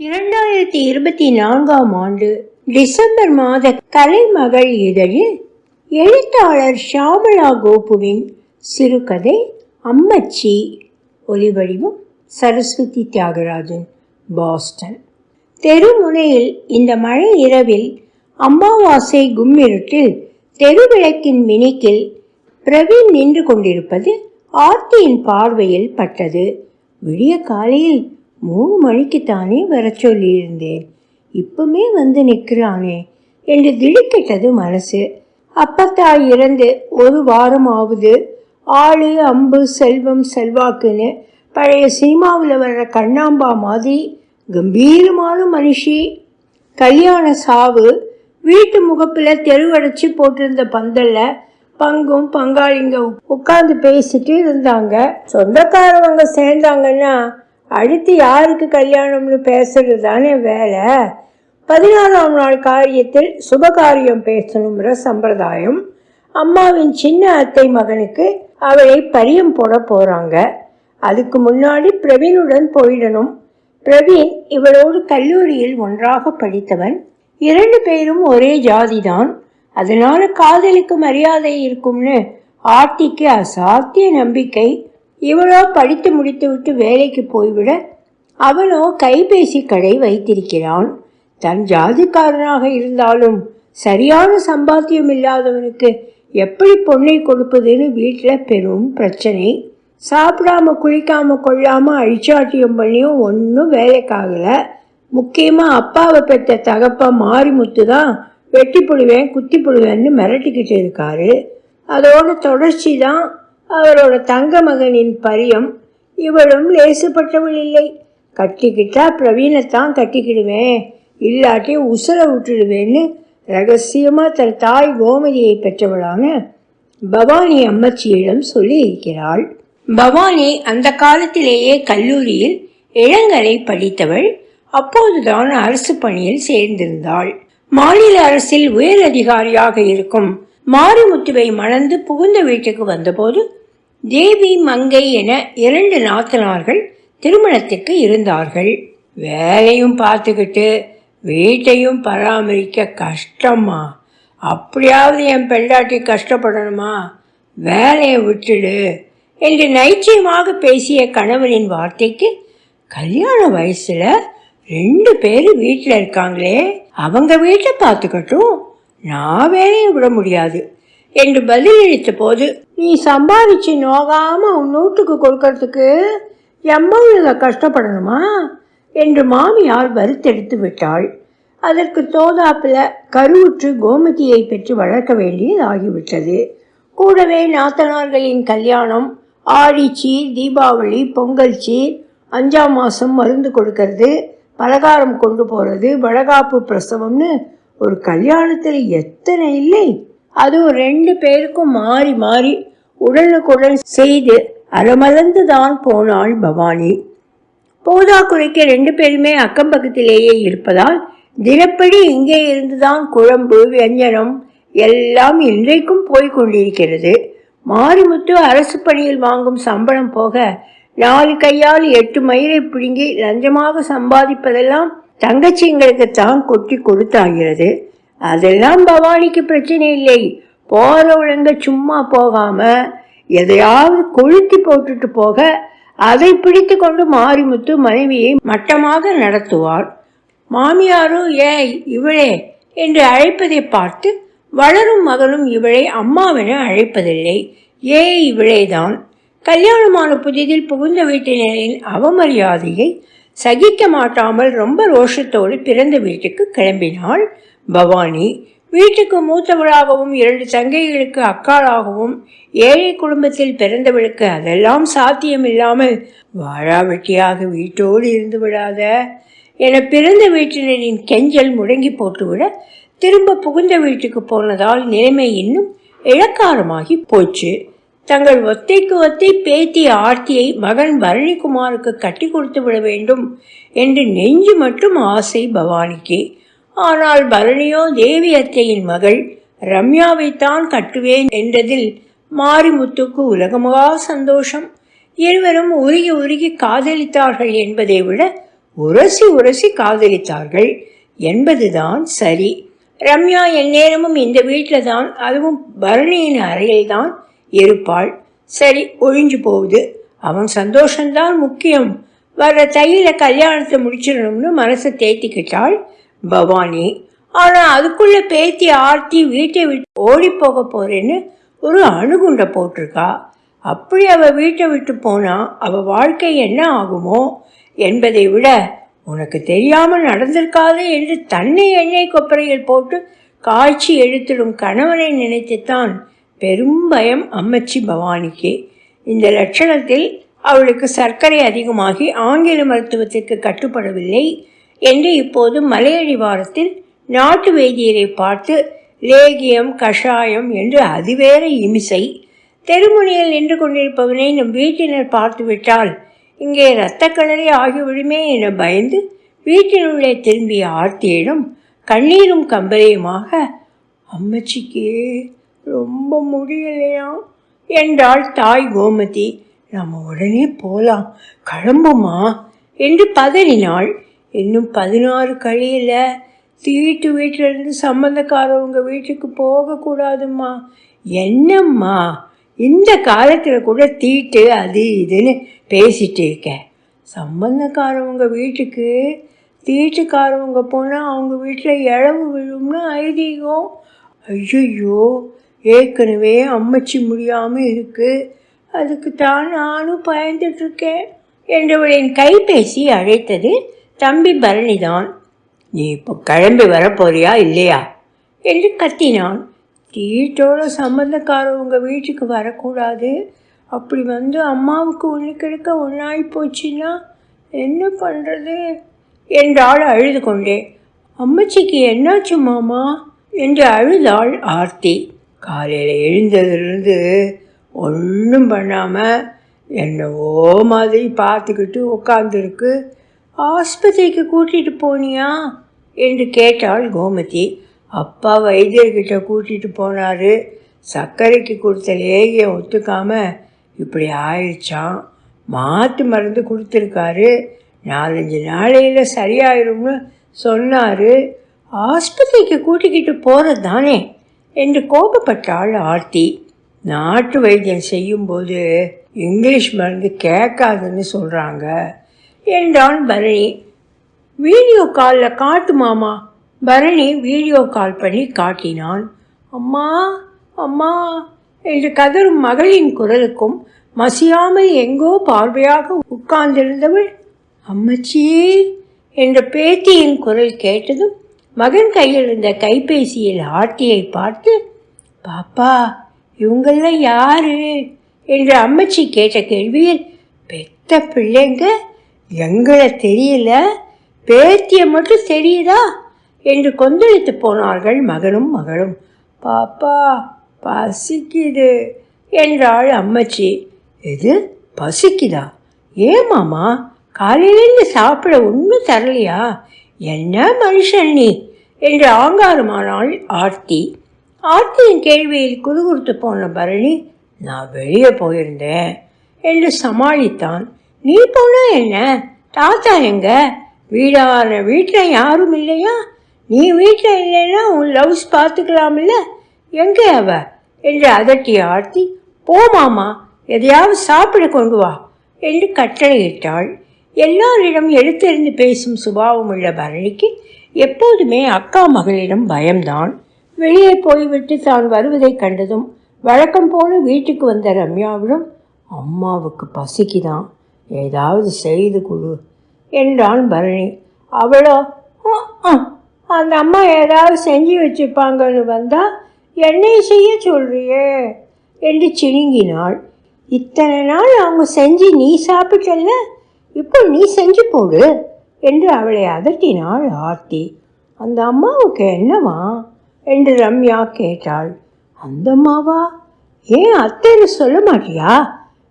இரண்டாயிரத்தி இருபத்தி நான்காம் ஆண்டு டிசம்பர் மாத கலைமகள் இதழில் எழுத்தாளர் ஷாமலா கோபுவின் சிறுகதை அம்மச்சி ஒலிவடிவம் சரஸ்வதி தியாகராஜன் பாஸ்டன். தெருமுனையில் இந்த மழை இரவில் அமாவாசை கும்மிருட்டில் தெருவிளக்கின் மினிக்கில் பிரவீன் நின்று கொண்டிருப்பது ஆர்த்தியின் பார்வையில் பட்டது. விடிய காலையில் மூணு மணிக்கு தானே வர சொல்லியிருந்தேன். இப்பவுமே வந்து நிற்கிறானே என்று திடுக்கிட்டது மனசு. அப்பத்தாய் இறந்து ஒரு வாரம் ஆகுது ஆளு அம்பு செல்வம் செல்வாக்குன்னு பழைய சினிமாவில் வர்ற கண்ணாம்பா மாதிரி கம்பீரமான மனுஷி. கல்யாண சாவு வீட்டு முகப்பில் தெருவடைச்சி போட்டிருந்த பந்தல்ல பங்கும் பங்காளிங்க உட்காந்து பேசிட்டு இருந்தாங்க. சொந்தக்காரவங்க சேர்ந்தாங்கன்னா அடுத்து யாருக்கு கல்யாணம்னு பேசுறது தானே வேலை? பதினாறாம் நாள் காரியத்தில் சுபகாரியம் பேசணுங்கிற சம்பிரதாயம். அம்மாவின் சின்ன அத்தை மகனுக்கு அவளை பரியம் போட போகிறாங்க அதுக்கு முன்னாடி பிரவீனுடன் போயிடணும். பிரவீன் இவளோடு கல்லூரியில் ஒன்றாக படித்தவன். இரண்டு பேரும் ஒரே ஜாதிதான். அதனால காதலுக்கு மரியாதை இருக்கும்னு ஆர்த்திக்கு அசாத்திய நம்பிக்கை. இவளோ படித்து முடித்துவிட்டு வேலைக்கு போய்விட அவனோ கைபேசி கடை வைத்திருக்கிறான். தன் ஜாதிக்காரனாக இருந்தாலும் சரியான சம்பாத்தியம் இல்லாதவனுக்கு எப்படி பொண்ணை கொடுப்பதுன்னு வீட்டில் பெரும் பிரச்சனை. சாப்பிடாம குளிக்காம கொள்ளாம அழிச்சாட்டியம் பண்ணியும் ஒன்றும் வேலைக்காகல. முக்கியமாக அப்பாவை பெற்ற தகப்பா மாரிமுத்து தான் வெட்டி புடுவேன் குத்தி புடுவேன்னு மிரட்டிக்கிட்டு இருக்காரு. அதோட தொடர்ச்சி தான் அவரோட தங்க மகனின் பரியம் இவளும் லேசுப்பட்டவள் இல்லை. கட்டிக்கிட்டா பிரவீனைத்தான் கட்டிக்கிடுவேன் இல்லாட்டி உசுர விட்டுடுவேன்னு ரகசியமாக தன் தாய் கோமதியை பெற்றவளான பவானி அம்மச்சியிடம் சொல்லி இருக்கிறாள் பவானி அந்த காலத்திலேயே கல்லூரியில் இளங்கலை படித்தவள். அப்போதுதான் அரசு பணியில் சேர்ந்திருந்தாள். மாநில அரசில் உயர் அதிகாரியாக இருக்கும் மாரிமுத்துவை மணந்து புகுந்த வீட்டுக்கு வந்தபோது தேவி மங்கை என இரண்டு நாத்தனார்கள் திருமணத்திற்கு இருந்தார்கள். வேலையும் பார்த்துக்கிட்டு வீட்டையும் பராமரிக்க கஷ்டமா அப்படியாவது என் பெண்டாட்டி கஷ்டப்படணுமா? வேலையை விட்டுடு என்று நைச்சயமாக பேசிய கணவனின் வார்த்தைக்கு கல்யாண வயசுல ரெண்டு பேர் வீட்டில் இருக்காங்களே அவங்க வீட்டை பார்த்துக்கட்டும். நான் வேலையை விட முடியாது. என்று பதிலளித்த போது நீ சம்பாதிச்சு நோகாம உன் நூட்டுக்கு கொடுக்கறதுக்கு எம்மள கஷ்டப்படணுமா? என்று மாமியார் வருத்தெடுத்து விட்டாள். அதற்கு தோதாப்பில் கருவுற்று கோமதியை பெற்று வளர்க்க வேண்டியதாகிவிட்டது கூடவே நாத்தனார்களின் கல்யாணம் ஆடிச்சி தீபாவளி பொங்கல் சீர் அஞ்சாம் மாதம் மருந்து கொடுக்கறது பலகாரம் கொண்டு போகிறது வளகாப்பு பிரசவம்னு ஒரு கல்யாணத்தில் எத்தனை இல்லை? அதுவும் ரெண்டு பேருக்கும் மாறி மாறி உடனுக்குடன் செய்து அலமலந்து தான் போனாள் பவானி. போதாக்குறைக்கு ரெண்டு பேருமே அக்கம் பக்கத்திலேயே இருப்பதால் தினப்படி இங்கே இருந்துதான் குழம்பு வியஞ்சனம் எல்லாம் இன்றைக்கும் போய்கொண்டிருக்கிறது மாரிமுத்து அரசு பணியில் வாங்கும் சம்பளம் போக நாலு கையால் எட்டு மயிரை பிடுங்கி லஞ்சமாக சம்பாதிப்பதெல்லாம் தங்கச்சிங்களுக்கு தான் கொட்டி கொடுத்தாகிறது. அதெல்லாம் பவானிக்கு பிரச்சனை இல்லை. போறவழங்க சும்மா போகாம எதையாவது கொளுத்தி போட்டுட்டு போக அதை பிடித்து கொண்டு மாரிமுத்து மனைவியை மட்டமாக நடத்துவார் மாமியாரோ ஏய் இவளே என்று அழைப்பதை பார்த்து வளரும் மகனும் இவளை அம்மாவென அழைப்பதில்லை. ஏ இவளேதான். கல்யாணமான புதிதில் புகுந்த வீட்டினரின் அவமரியாதையை சகிக்க மாட்டாமல் ரொம்ப ரோஷத்தோடு பிறந்த வீட்டுக்கு கிளம்பினாள். பவானி வீட்டுக்கு மூத்தவளாகவும் இரண்டு தங்கைகளுக்கு அக்காளாகவும் ஏழை குடும்பத்தில் பிறந்தவளுக்கு அதெல்லாம் சாத்தியம் இல்லாமல் வாழாவெட்டியாக வீட்டோடு இருந்து விடாத. என பிறந்த வீட்டினரின் கெஞ்சல் முடங்கி போட்டுவிட திரும்ப புகுந்த வீட்டுக்கு போனதால் நிலைமை இன்னும் இழக்காரமாகி போச்சு. தங்கள் ஒத்தைக்கு ஒத்தை பேத்தி ஆர்த்தியை மகன் பரணிக்குமாருக்கு கட்டி கொடுத்து விட வேண்டும் என்று நெஞ்சு மட்டும் ஆசை பவானிக்கு. ஆனால் பரணியோ தேவி அத்தையின் மகள் ரம்யாவைத்தான் கட்டுவேன் என்றதில் மாரிமுத்துக்கு உலகமகா சந்தோஷம். இருவரும் உருகி உருகி காதலித்தார்கள் என்பதை விட உரசி உரசி காதலித்தார்கள் என்பதுதான் சரி. ரம்யா எந்நேரமும் இந்த வீட்டில் தான் அதுவும் பரணியின் அறையில் தான் இருப்பாள். சரி ஒழிஞ்சு போகுது. அவன் சந்தோஷம்தான் முக்கியம். வர்ற தையில கல்யாணத்தை முடிச்சிடணும்னு மனசை தேத்திக்கிட்டாள். பவானி ஆனால் அதுக்குள்ள பேத்தி ஆர்த்தி வீட்டை விட்டு ஓடி போக போறேன்னு ஒரு அணுகுண்டை போட்டிருக்கா. அப்படி அவ வீட்டை விட்டு போனா அவ வாழ்க்கை என்ன ஆகுமோ என்பதை விட உனக்கு தெரியாமல் நடந்திருக்காது என்று தன்னை எண்ணெய் கொப்பரையில் போட்டு காய்ச்சி எழுத்திடும் கணவனை நினைத்துத்தான் பெரும் பயம் அம்மச்சி பவானிக்கு. இந்த லட்சணத்தில் அவளுக்கு சர்க்கரை அதிகமாகி ஆங்கில மருத்துவத்திற்கு கட்டுப்படவில்லை. என்று இப்போது மலையடிவாரத்தில் நாட்டு வைத்தியரை பார்த்து லேகியம் கஷாயம் என்று அதுவேற இமிசை. தெருமுனையில் நின்று கொண்டிருப்பவனை நம் வீட்டினர் பார்த்துவிட்டால் இங்கே இரத்த ஆகிவிடுமே என பயந்து வீட்டினுள்ளே திரும்பிய ஆர்த்தியிடம் கண்ணீரும் கம்பலையுமாக அம்மச்சிக்கு ரொம்ப முடியலையா? என்றாள் தாய் கோமதி. நம்ம உடனே போலாம். கிளம்புமா? என்று பதறினாள் இன்னும் பதினாறு கழியில். தீட்டு வீட்டிலிருந்து சம்பந்தக்காரவங்க வீட்டுக்கு போகக்கூடாதும்மா. என்னம்மா? இந்த காலத்தில் கூட தீட்டு அது இதுன்னு பேசிட்டு இருக்க. சம்பந்தக்காரவங்க வீட்டுக்கு தீட்டுக்காரவங்க போனால் அவங்க வீட்டில் இழவு விழும்னு ஐதீகம். ஐயோ ஏற்கனவே அம்மச்சி முடியாமல் இருக்குது அதுக்கு தான் நானும் பயந்துட்டுருக்கேன் என்றவளின் கைபேசி அழைத்தது தம்பி பரணிதான் நீ இப்போ கிளம்பி வரப்போறியா இல்லையா? என்று கத்தினான். தீட்டோட சம்மந்தக்காரவங்க வீட்டுக்கு வரக்கூடாது. அப்படி வந்து அம்மாவுக்கு ஒன்று கிடைக்க ஒன்றாகி போச்சுன்னா என்ன பண்ணுறது என்றாள் அழுது கொண்டே அம்மச்சிக்கு என்னாச்சு மாமா? என்று அழுதாள் ஆர்த்தி. காலையில் எழுந்ததுலேருந்து ஒன்றும் பண்ணாமல் என்னவோ மாதிரி பார்த்துக்கிட்டு உட்காந்துருக்கு ஆஸ்பத்திரிக்கு கூட்டிகிட்டு போனியா? என்று கேட்டாள் கோமதி. அப்பா வைத்தியர்கிட்ட கூட்டிகிட்டு போனார். சர்க்கரைக்கு கொடுத்த லேகியம் ஒத்துக்காமல் இப்படி ஆயிடுச்சான் மாற்று மருந்து கொடுத்துருக்காரு. நாலஞ்சு நாளையில் சரியாயிரும்னு சொன்னார். ஆஸ்பத்திரிக்கு கூட்டிக்கிட்டு போகிறது தானே? என்று கோபப்பட்டாள் ஆர்த்தி. நாட்டு வைத்தியம் செய்யும்போது இங்கிலீஷ் மருந்து கேட்காதுன்னு சொல்கிறாங்க என்றான் பரணி. வீடியோ காலில் காட்டு மாமா. பரணி வீடியோ கால் பண்ணி காட்டினான். அம்மா அம்மா என்று கதரும் மகளின் குரலுக்கும் மசியாமல் எங்கோ பார்வையாக உட்கார்ந்திருந்தவள் அம்மச்சி என்ற பேத்தியின் குரல் கேட்டதும் மகன் கையில் இருந்த கைபேசியில் ஆர்த்தியை பார்த்து பாப்பா இவங்கெல்லாம் யாரு? என்று அம்மச்சி கேட்ட கேள்வியில் பெத்த பிள்ளைங்க எங்களை தெரியல பேத்தியை மட்டும் தெரியுதா? என்று கொந்தளித்து போனார்கள் மகனும் மகளும். பாப்பா பசிக்குது என்றாள் அம்மச்சி. எது? பசிக்குதா? ஏன் மாமா? காலையிலேருந்து சாப்பிட ஒன்றும் தரலையா? என்ன மனுஷன் நீ? என்று ஆங்காரமானாள் ஆர்த்தி. ஆர்த்தியின் கேள்வியில் குறுகுறுத்து போன பரணி நான் வெளியே போயிருந்தேன் என்று சமாளித்தான். நீ போனா என்ன? தாத்தா எங்க? வீடான வீட்டில் யாரும் இல்லையா? நீ வீட்டில் இல்லைன்னா உன் லவ்ஸ் பார்த்துக்கலாம்ல. எங்கே அவ? என்று அதட்டிய ஆர்த்தி போமாமா எதையாவது சாப்பிட கொண்டு வா என்று கட்டளையிட்டாள். எல்லாரிடம் எடுத்தெறிந்து பேசும் சுபாவம் உள்ள பரணிக்கு எப்போதுமே அக்கா மகளிடம் பயம்தான். வெளியே போய்விட்டு தான் வருவதைக் கண்டதும் வழக்கம் போல வீட்டுக்கு வந்த ரம்யாவிடம் அம்மாவுக்கு பசிக்குதான். ஏதாவது செய்து கொடு என்றான் பரணி. அவளோ அந்த அம்மா ஏதாவது செஞ்சு வச்சுப்பாங்கன்னு வந்தால் என்னை செய்ய சொல்றியே என்று சிணுங்கினாள் இத்தனை நாள் அவங்க செஞ்சு நீ சாப்பிட்டல்ல இப்போ நீ செஞ்சு போடு என்று அவளை அதட்டினாள் ஆர்த்தி. அந்த அம்மாவுக்கு என்னவா என்று ரம்யா கேட்டாள். அந்த அம்மாவா? ஏன் அத்தைன்னு சொல்ல மாட்டியா?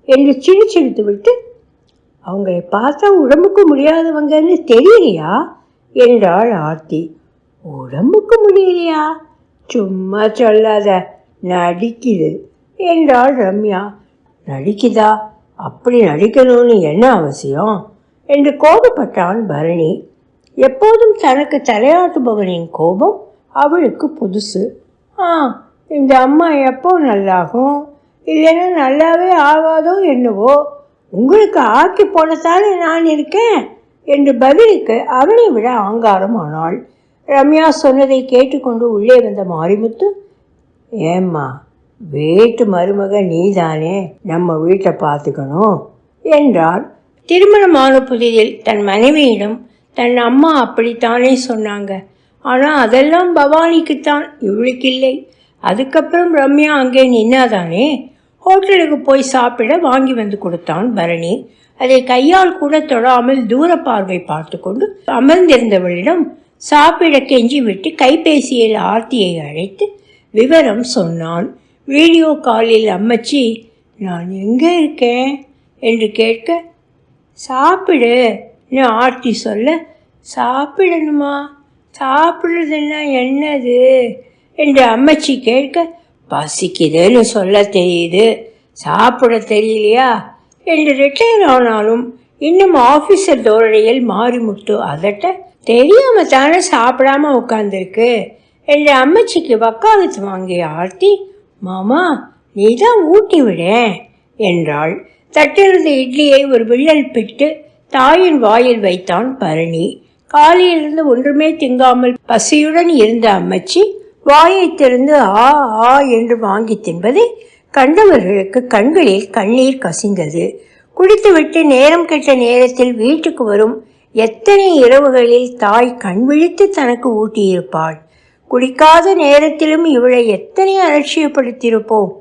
என்று சிரிச்சிடுத்து விட்டு அவங்களை பார்த்தா உடம்புக்கு முடியாதவங்கன்னு தெரியலையா? என்றாள் ஆர்த்தி. உடம்புக்கு முடியலையா? சும்மா சொல்லாத நடிக்குது என்றாள் ரம்யா. நடிக்குதா? அப்படி நடிக்கணும்னு என்ன அவசியம்? என்று கோபப்பட்டான் பரணி. எப்போதும் தனக்கு தலையாட்டுபவனின் கோபம் அவளுக்கு புதுசு. ஆ இந்த அம்மா எப்போ நல்லாகும்? இல்லைன்னா நல்லாவே ஆகாதோ என்னவோ? உங்களுக்கு ஆக்கி போனதாலே நான் இருக்கேன் என்று பதிலுக்கு அவனை விட ஆங்காரம் ஆனாள் ரம்யா சொன்னதை கேட்டுக்கொண்டு உள்ளே வந்த மாரிமுத்து ஏம்மா வீட்டு மருமக நீதானே நம்ம வீட்டை பார்த்துக்கணும்? என்றார் திருமணமான புதிதில் தன் மனைவியிடம் தன் அம்மா அப்படித்தானே சொன்னாங்க. ஆனால் அதெல்லாம் பவானிக்குத்தான் இவளுக்கு இல்லை. அதுக்கப்புறம் ரம்யா அங்கே நின்னாதானே? ஹோட்டலுக்கு போய் சாப்பிட வாங்கி வந்து கொடுத்தான் பரணி. அதை கையால் கூட தொடாமல் தூர பார்வை பார்த்து கொண்டு அமர்ந்திருந்தவளிடம் சாப்பிட கெஞ்சி விட்டு கைபேசியில் ஆர்த்தியை அழைத்து விவரம் சொன்னான். வீடியோ காலில் அம்மச்சி நான் எங்கே இருக்கேன்? என்று கேட்க சாப்பிடு ஆர்த்தி சொல்ல சாப்பிடணுமா? சாப்பிடுறதுன்னா என்னது? என்று அம்மச்சி கேட்க பசிக்குதுன்னு சொல்ல தெரியுது. சாப்பிட தெரியலையா? என்று ரிட்டையர் ஆனாலும் இன்னும் ஆஃபீஸர் தோரணையில் மாறிமுட்டு அதட்ட தெரியாம தானே சாப்பிடாம உட்காந்துருக்கு என்று அம்மச்சிக்கு வக்காலத்து வாங்கிய ஆர்த்தி மாமா நீ தான் ஊட்டி விட என்றாள். தட்டிருந்த இட்லியை ஒரு வில்லல் பிட்டு தாயின் வாயில் வைத்தான் பரணி. காலையிலிருந்து ஒன்றுமே திங்காமல் பசியுடன் இருந்த அம்மச்சி வாயை திறந்து ஆ ஆ என்று வாங்கி தின்பதை கண்டவர்களுக்கு கண்களில் கண்ணீர் கசிந்தது. குடித்துவிட்டு நேரம் கெட்ட நேரத்தில் வீட்டுக்கு வரும் எத்தனை இரவுகளில் தாய் கண் விழித்து தனக்கு ஊட்டியிருப்பாள். குடிக்காத நேரத்திலும் இவளை எத்தனை அலட்சியப்படுத்தியிருப்போம்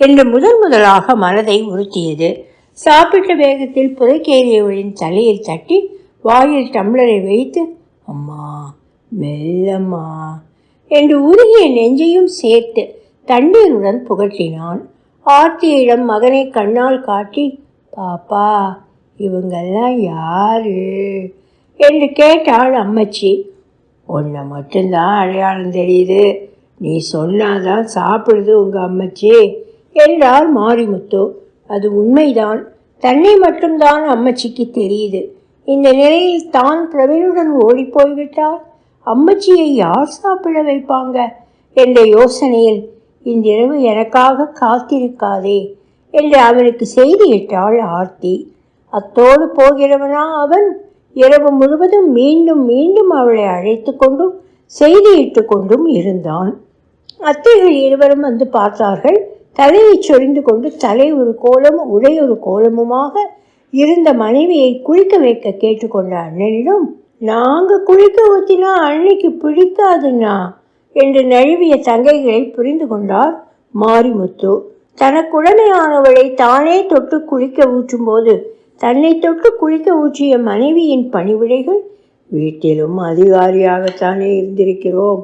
என்று முதன் முதலாக மனதை உறுத்தியது. சாப்பிட்ட வேகத்தில் புதைக்கேறியவளின் தலையில் தட்டி வாயில் டம்ளரை வைத்து அம்மா மெல்லம்மா என்று உருகிய நெஞ்சையும் சேர்த்து தண்ணீருடன் புகட்டினான். ஆர்த்தியிடம் மகனை கண்ணால் காட்டி பாப்பா இவங்கெல்லாம் யாரு? என்று கேட்டாள் அம்மச்சி. உன்னை மட்டும்தான் அடையாளம் தெரியுது. நீ சொன்னாதான் சாப்பிடுது உங்க அம்மச்சி என்றார் மாரிமுத்து. அது உண்மைதான். தன்னை மட்டும்தான் அம்மச்சிக்கு தெரியுது. இந்த நிலையில் தான் பிரவீனுடன் ஓடிப்போய்விட்டால் அம்மச்சியை யார் சாப்பிட வைப்பாங்க. என்ற யோசனையில் இன்றிரவு எனக்காக காத்திருக்காதே என்று அவனுக்கு செய்தியிட்டாள் ஆர்த்தி. அத்தோடு போகிறவனா அவன்? இரவு முழுவதும் மீண்டும் மீண்டும் அவளை அழைத்து கொண்டும் செய்தியிட்டு கொண்டும் இருந்தான். அத்தைகள் இருவரும் வந்து பார்த்தார்கள். தலையை சொரிந்து கொண்டு தலை ஒரு கோலம் உடை ஒரு கோலமுமாக இருந்த மனைவியை குளிக்க வைக்க கேட்டுக்கொண்ட அண்ணனிடம் நாங்கள் குளிக்க ஊற்றினா அன்னைக்கு பிடிக்காதுண்ணா என்று நழுவிய தங்கைகளை புரிந்து கொண்டார் மாரிமுத்து. தனக்குடமையானவளை தானே தொட்டு குளிக்க ஊற்றும் போது தன்னை தொட்டு குளிக்க ஊற்றிய மனைவியின் பணிவிடைகள் வீட்டிலும் அதிகாரியாகத்தானே இருந்திருக்கிறோம்.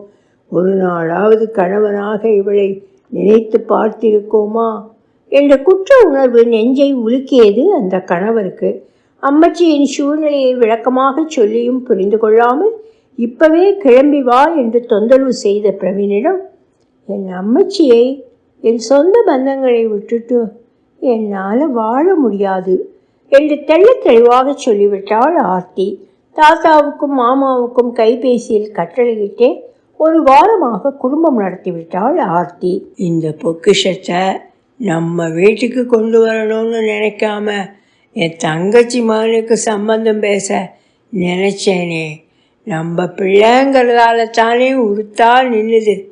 ஒரு நாளாவது கணவனாக இவளை நினைத்து பார்த்திருக்கோமா? என்ற குற்ற உணர்வு நெஞ்சை உலுக்கியது அந்த கணவருக்கு. அம்மச்சியின் சூழ்நிலையை விளக்கமாக சொல்லியும் புரிந்து கொள்ளாமல் இப்பவே கிளம்பி வா என்று தொந்தரவு செய்த பிரவீனிடம் என் அம்மச்சியை என் சொந்த பந்தங்களை விட்டுட்டு என்னால் வாழ முடியாது என்று தெள்ள தெளிவாக சொல்லிவிட்டாள் ஆர்த்தி. தாத்தாவுக்கும் மாமாவுக்கும் கைபேசியில் கட்டளையிட்டே ஒரு வாரமாக குடும்பம் நடத்திவிட்டாள் ஆர்த்தி. இந்த பொக்கிஷத்தை நம்ம வீட்டுக்கு கொண்டு வரணும்னு நினைக்காம என் தங்கச்சி மகனுக்கு சம்பந்தம் பேச நினைச்சேனே. நம்ம பிள்ளைங்கிறதால தானே உறுத்தா நின்னுது.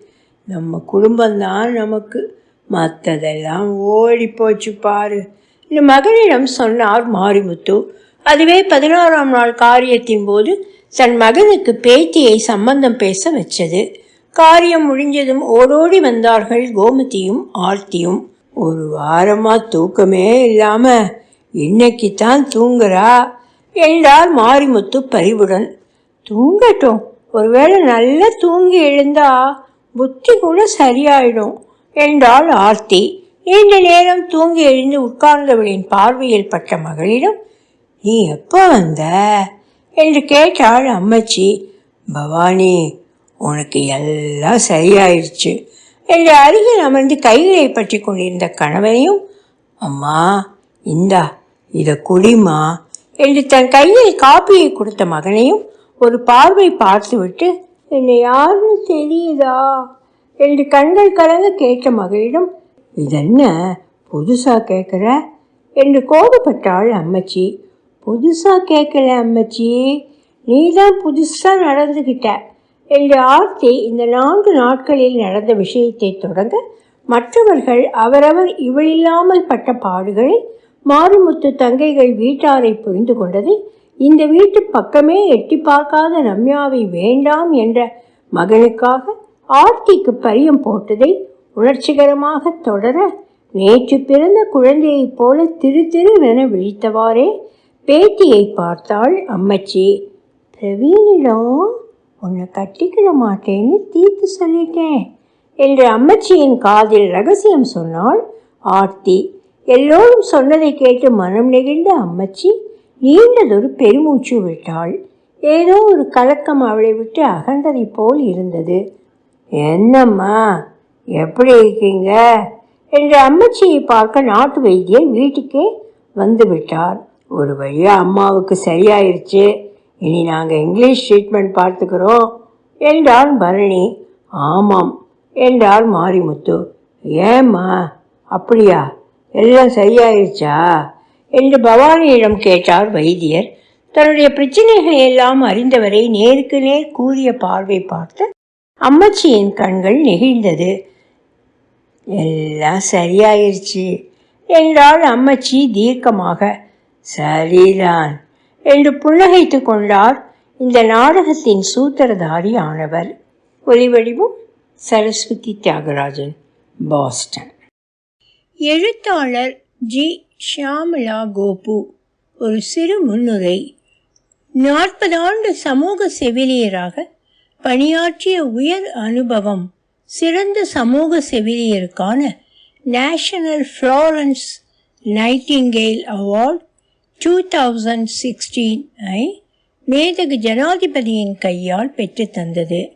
நம்ம குடும்பம்தான் நமக்கு. மற்றதெல்லாம் ஓடி போச்சு பாரு. இந்த மகனிடம் சொன்னார் மாரிமுத்து. அதுவே பதினாறாம் நாள் காரியத்தின் போது தன் மகனுக்கு பேத்தியை சம்பந்தம் பேச வச்சது. காரியம் முடிஞ்சதும் ஓடோடி வந்தார்கள் கோமதியும் ஆர்த்தியும். ஒரு வாரமா தூக்கமே இல்லாம இன்னைக்கு தான் தூங்குறா? என்றார் மாரிமுத்து பரிவுடன். தூங்கட்டும். ஒருவேளை நல்லா தூங்கி எழுந்தா புத்தி கூட சரியாயிடும் என்றாள் ஆர்த்தி. நீண்ட நேரம் தூங்கி எழுந்து உட்கார்ந்தவளின் பார்வையில் பட்ட மகளிடம் நீ எப்போ வந்த? என்று கேட்டாள் அம்மச்சி. பவானி உனக்கு எல்லாம் சரியாயிருச்சு என்று அருகில் அமர்ந்து கைகளை பற்றி கொண்டிருந்த கணவனையும் அம்மா இந்தா இதை குடிமா என்று தன் கையில் காப்பியை கொடுத்த மகனையும் ஒரு பார்வை பார்த்துவிட்டு என்னை யாருன்னு தெரியுதா? என்று கண்கள் கலங்க கேட்ட மகளிடம் இதென்ன புதுசா கேட்குற என்று கோபப்பட்டாள் அம்மச்சி. புதுசா கேட்கல அம்மச்சி நீ தான் புதுசா நடந்துகிட்ட. என்று ஆர்த்தி இந்த நான்கு நாட்களில் நடந்த விஷயத்தை தொடங்க மற்றவர்கள் அவரவர் இவளில்லாமல் பட்ட பாடுகளை மாரிமுத்து தங்கைகள் வீட்டாரை புரிந்து கொண்டது இந்த வீட்டு பக்கமே எட்டி பார்க்காத ரம்யாவை வேண்டாம் என்ற மகனுக்காக ஆர்த்திக்கு பரியம் போட்டதை உணர்ச்சிகரமாக தொடர நேற்று பிறந்த குழந்தையைப் போல திரு திருவென விழித்தவாறே பேத்தியை பார்த்தாள் அம்மச்சி. பிரவீனிடம் உன்னை கட்டிக்கிட மாட்டேன்னு தீர்த்து சொல்லிட்டேன் என்று அம்மச்சியின் காதில் ரகசியம் சொன்னாள் ஆர்த்தி. எல்லோரும் சொன்னதை கேட்டு மனம் நெகிழ்ந்த அம்மச்சி நீண்டதொரு பெருமூச்சு விட்டாள். ஏதோ ஒரு கலக்கம் அவளை விட்டு அகன்றதை போல் இருந்தது. என்னம்மா எப்படி இருக்கீங்க? என்று அம்மச்சியை பார்க்க நாட்டு வைத்தியர் வீட்டுக்கே வந்து விட்டார். ஒரு வழியாக அம்மாவுக்கு சரியாயிருச்சு. இனி நாங்கள் இங்கிலீஷ் ட்ரீட்மெண்ட் பார்த்துக்கிறோம் என்றார் பரணி. ஆமாம் என்றார் மாரிமுத்து. ஏம்மா அப்படியா? எல்லாம் சரியாயிருச்சா? என்று பவானியிடம் கேட்டார் வைத்தியர். தன்னுடைய பிரச்சனைகளை எல்லாம் அறிந்தவரை நேருக்கு நேர் கூறிய பார்வை பார்த்து அம்மச்சியின் கண்கள் நெகிழ்ந்தது. எல்லாம் சரியாயிருச்சு என்றாள் அம்மச்சி தீர்க்கமாக. சரிதான் என்று புன்னகைத்து கொண்டார் இந்த நாடகத்தின் சூத்திரதாரி ஆனவர். ஒலிவடிவும் சரஸ்வதி தியாகராஜன் பாஸ்டன். எழுத்தாளர் ஜி. ஷியாமலா கோபு. ஒரு சிறு முன்னுரை. நாற்பது ஆண்டு சமூக செவிலியராக பணியாற்றிய உயர் அனுபவம் சிறந்த சமூக செவிலியருக்கான national Florence Nightingale award two thousand sixteen ஐ மேதகு ஜனாதிபதியின் கையால் பெற்றுத்தந்தது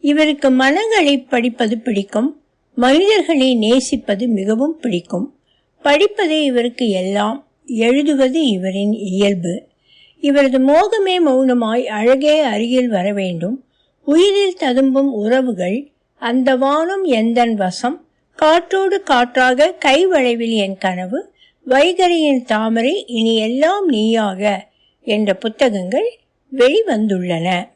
இவருக்கு மனங்களை படிப்பது பிடிக்கும். மனிதர்களை நேசிப்பது மிகவும் பிடிக்கும். படிப்பது இவருக்கு எல்லாம் எழுதுவது இவரின் இயல்பு. இவரது மோகமே மௌனமாய் அழகே அருகில் வர வேண்டும். உயிரில் ததும்பும் உறவுகள் அந்த வானம் எந்தன் வசம்? காற்றோடு காற்றாக கைவளைவில் என் கனவு வைகரியின் தாமரை இனி எல்லாம் நீயாக என்ற புத்தகங்கள் வெளிவந்துள்ளன.